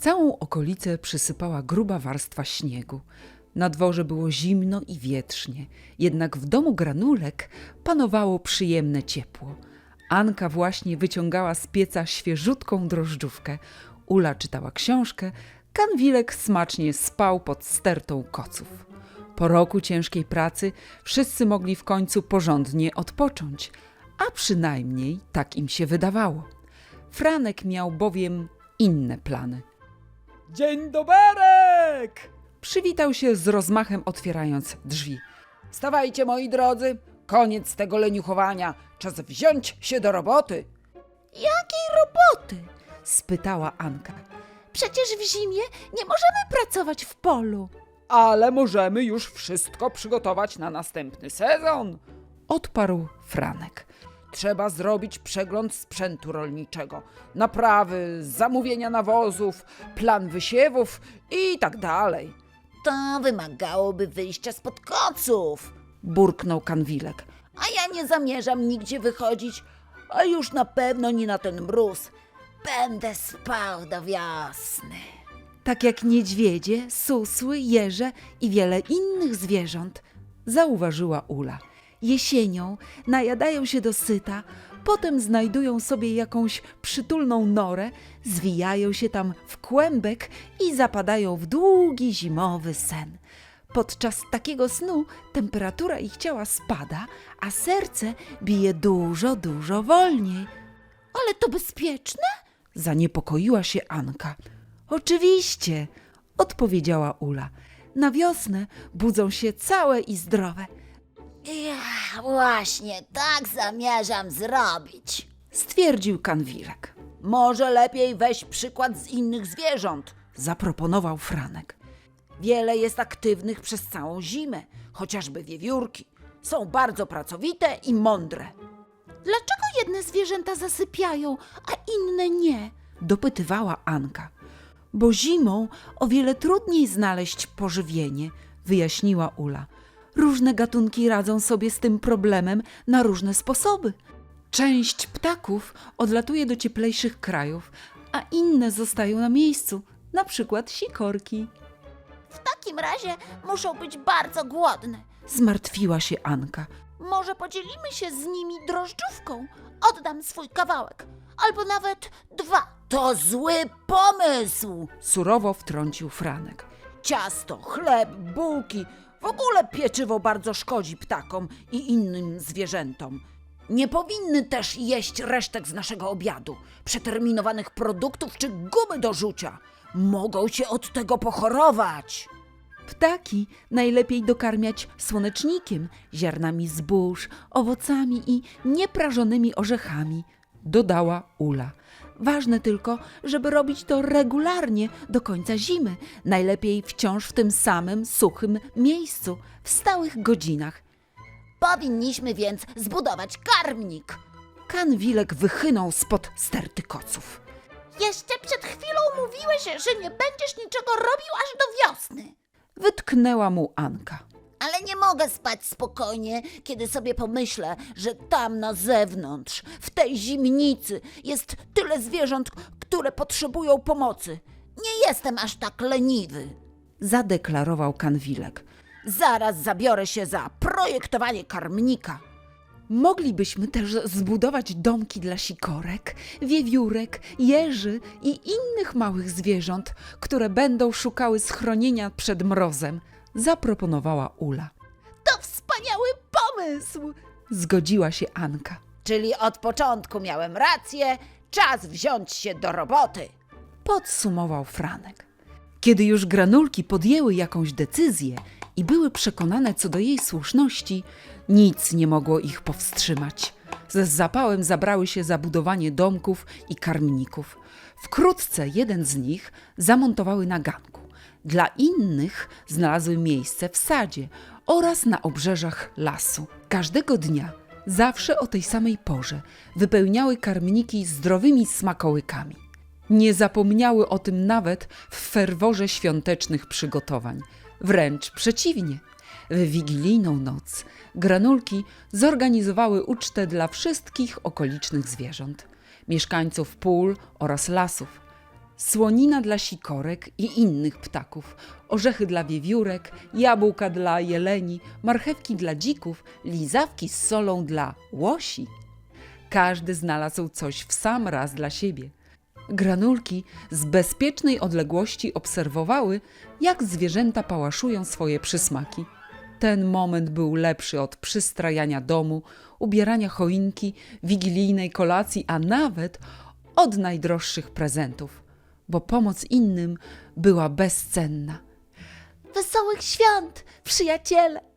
Całą okolicę przysypała gruba warstwa śniegu. Na dworze było zimno i wietrznie, jednak w domu granulek panowało przyjemne ciepło. Anka właśnie wyciągała z pieca świeżutką drożdżówkę. Ula czytała książkę, Kanwilek smacznie spał pod stertą koców. Po roku ciężkiej pracy wszyscy mogli w końcu porządnie odpocząć, a przynajmniej tak im się wydawało. Franek miał bowiem inne plany. Dzień doberek! Przywitał się z rozmachem, otwierając drzwi. Stawajcie, moi drodzy, koniec tego leniuchowania. Czas wziąć się do roboty. Jakiej roboty? Spytała Anka. Przecież w zimie nie możemy pracować w polu. Ale możemy już wszystko przygotować na następny sezon. Odparł Franek. Trzeba zrobić przegląd sprzętu rolniczego, naprawy, zamówienia nawozów, plan wysiewów i tak dalej. To wymagałoby wyjścia spod koców. Burknął Kanwilek. A ja nie zamierzam nigdzie wychodzić, a już na pewno nie na ten mróz. Będę spał do wiosny. Tak jak niedźwiedzie, susły, jeże i wiele innych zwierząt, zauważyła Ula. Jesienią najadają się do syta, potem znajdują sobie jakąś przytulną norę, zwijają się tam w kłębek i zapadają w długi zimowy sen. Podczas takiego snu temperatura ich ciała spada, a serce bije dużo, dużo wolniej. Ale to bezpieczne? Zaniepokoiła się Anka. Oczywiście, odpowiedziała Ula. Na wiosnę budzą się całe i zdrowe. Ja właśnie tak zamierzam zrobić. Stwierdził Kanwilek. Może lepiej weź przykład z innych zwierząt. Zaproponował Franek. Wiele jest aktywnych przez całą zimę, chociażby wiewiórki. Są bardzo pracowite i mądre. Dlaczego jedne zwierzęta zasypiają, a inne nie? Dopytywała Anka. Bo zimą o wiele trudniej znaleźć pożywienie, wyjaśniła Ula. Różne gatunki radzą sobie z tym problemem na różne sposoby. Część ptaków odlatuje do cieplejszych krajów, a inne zostają na miejscu, na przykład sikorki. W takim razie muszą być bardzo głodne. Zmartwiła się Anka. Może podzielimy się z nimi drożdżówką? Oddam swój kawałek, albo nawet dwa. To zły pomysł! Surowo wtrącił Franek. Ciasto, chleb, bułki, w ogóle pieczywo bardzo szkodzi ptakom i innym zwierzętom. Nie powinny też jeść resztek z naszego obiadu, przeterminowanych produktów czy gumy do rzucia. Mogą się od tego pochorować. Ptaki najlepiej dokarmiać słonecznikiem, ziarnami zbóż, owocami i nieprażonymi orzechami, dodała Ula. Ważne tylko, żeby robić to regularnie do końca zimy, najlepiej wciąż w tym samym suchym miejscu, w stałych godzinach. Powinniśmy więc zbudować karmnik. Kanwilek wychynął spod sterty koców. Jeszcze przed chwilą mówiłeś, że nie będziesz niczego robił aż do wiosny. Wytknęła mu Anka. Ale nie mogę spać spokojnie, kiedy sobie pomyślę, że tam na zewnątrz, w tej zimnicy, jest tyle zwierząt, które potrzebują pomocy. Nie jestem aż tak leniwy. Zadeklarował Kanwilek. Zaraz zabiorę się za projektowanie karmnika. Moglibyśmy też zbudować domki dla sikorek, wiewiórek, jeży i innych małych zwierząt, które będą szukały schronienia przed mrozem, zaproponowała Ula. To wspaniały pomysł! Zgodziła się Anka. Czyli od początku miałem rację, czas wziąć się do roboty. Podsumował Franek. Kiedy już granulki podjęły jakąś decyzję i były przekonane co do jej słuszności, nic nie mogło ich powstrzymać. Ze zapałem zabrały się za budowanie domków i karmników. Wkrótce jeden z nich zamontowały na ganku. Dla innych znalazły miejsce w sadzie oraz na obrzeżach lasu. Każdego dnia, zawsze o tej samej porze, wypełniały karmniki zdrowymi smakołykami. Nie zapomniały o tym nawet w ferworze świątecznych przygotowań. Wręcz przeciwnie. W wigilijną noc granulki zorganizowały ucztę dla wszystkich okolicznych zwierząt, mieszkańców pól oraz lasów. Słonina dla sikorek i innych ptaków, orzechy dla wiewiórek, jabłka dla jeleni, marchewki dla dzików, lizawki z solą dla łosi. Każdy znalazł coś w sam raz dla siebie. Granulki z bezpiecznej odległości obserwowały, jak zwierzęta pałaszują swoje przysmaki. Ten moment był lepszy od przystrajania domu, ubierania choinki, wigilijnej kolacji, a nawet od najdroższych prezentów, bo pomoc innym była bezcenna. Wesołych świąt, przyjaciele!